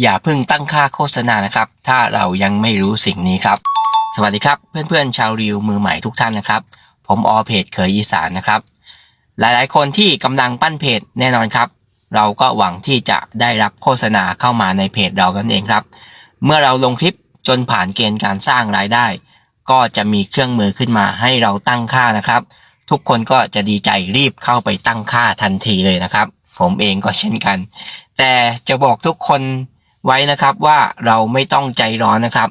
อย่าเพิ่งตั้งค่าโฆษณานะครับ ถ้าเรายังไม่รู้สิ่งนี้ครับ สวัสดีครับเพื่อนๆชาวรีวมือใหม่ทุกท่านนะครับ ผมออเพจเคยอีสานนะครับ หลายๆ คนที่กำลังปั้นเพจแน่นอนครับ เราก็หวังที่จะได้รับโฆษณาเข้ามาในเพจเรานั่นเองครับ เมื่อเราลงคลิปจนผ่านเกณฑ์การสร้างรายได้ ก็จะมีเครื่องมือขึ้นมาให้เราตั้งค่านะครับ ทุกคนก็จะดีใจรีบเข้าไปตั้งค่าทันทีเลยนะครับ ผมเองก็เช่นกัน แต่จะบอกทุกคน ไว้นะครับว่าเราไม่ต้องใจร้อนนะครับ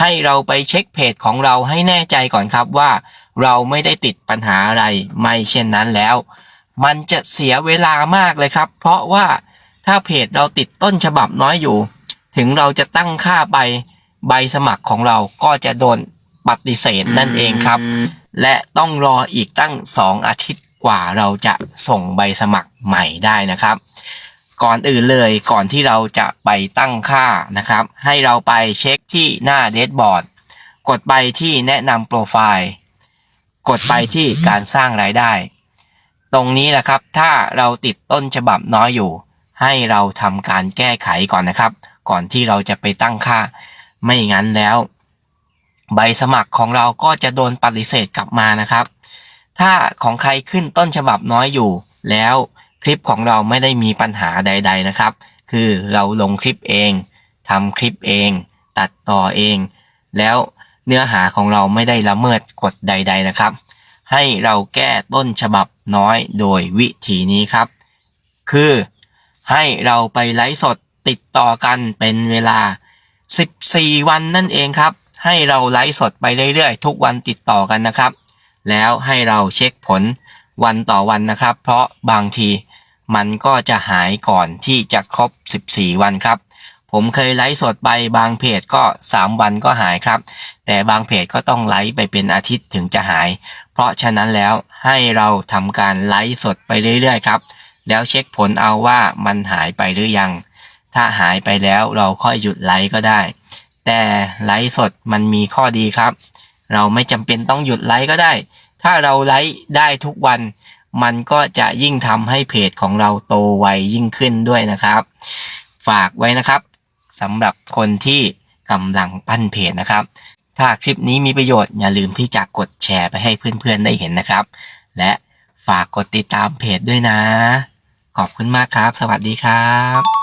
ให้เราไปเช็คเพจของเราให้แน่ใจก่อนครับว่า เราไม่ได้ติดปัญหาอะไรไม่เช่นนั้นแล้ว มันจะเสียเวลามากเลยครับ เพราะว่าถ้าเพจเราติดต้นฉบับน้อยอยู่ ถึงเราจะตั้งค่าใบใบสมัครของเราก็จะโดนปฏิเสธนั่นเองครับ และต้องรออีกตั้ง 2 อาทิตย์กว่าเราจะส่งใบสมัครใหม่ได้นะครับ ก่อนอื่นเลยก่อนที่เราจะไปตั้งค่านะครับ ให้เราไปเช็คที่หน้าเดชบอร์ดกดไปที่แนะนำโปรไฟล์กดไปที่การสร้างรายได้ ตรงนี้แหละครับถ้าเราติดต้นฉบับน้อยอยู่ ให้เราทำการแก้ไขก่อนนะครับ ก่อนที่เราจะไปตั้งค่า ไม่งั้นแล้ว ใบสมัครของเราก็จะโดนปฏิเสธกลับมานะครับ ถ้าของใครขึ้นต้นฉบับน้อยอยู่แล้ว คลิปของเราไม่ได้มีปัญหาใด ๆนะครับ คือเราลงคลิปเองทำคลิปเอง ตัดต่อเอง แล้วเนื้อหาของเราไม่ได้ละเมิดกฎใด ๆนะครับ ให้เราแก้ต้นฉบับน้อยโดยวิธีนี้ครับ คือให้เราไปไลฟ์สดติดต่อกันเป็นเวลา 14 วันนั่นเองครับ ให้เราไลฟ์สดไปเรื่อยๆ ทุกวันติดต่อกันนะครับ แล้วให้เราเช็คผลวันต่อวันนะครับ เพราะบางที มันก็จะหายก่อนที่จะครบ 14 วันครับ ผมเคยไลฟ์สดไปบางเพจก็ 3 วันก็หายครับ แต่บางเพจก็ต้องไลฟ์ไปเป็นอาทิตย์ถึงจะหาย เพราะฉะนั้นแล้วให้เราทำการไลฟ์สดไปเรื่อยๆครับ แล้วเช็คผลเอาว่ามันหายไปหรือยัง ถ้าหายไปแล้วเราค่อยหยุดไลฟ์ก็ได้ แต่ไลฟ์สดมันมีข้อดีครับ เราไม่จำเป็นต้องหยุดไลฟ์ก็ได้ ถ้าเราไลฟ์ได้ทุกวัน มันก็จะยิ่งทำให้เพจของเราโตไวยิ่งขึ้นด้วยนะครับ ฝากไว้นะครับสำหรับคนที่กำลังปั้นเพจนะครับ ถ้าคลิปนี้มีประโยชน์อย่าลืมที่จะกดแชร์ไปให้เพื่อนๆได้เห็นนะครับ และฝากกดติดตามเพจด้วยนะ ขอบคุณมากครับ สวัสดีครับ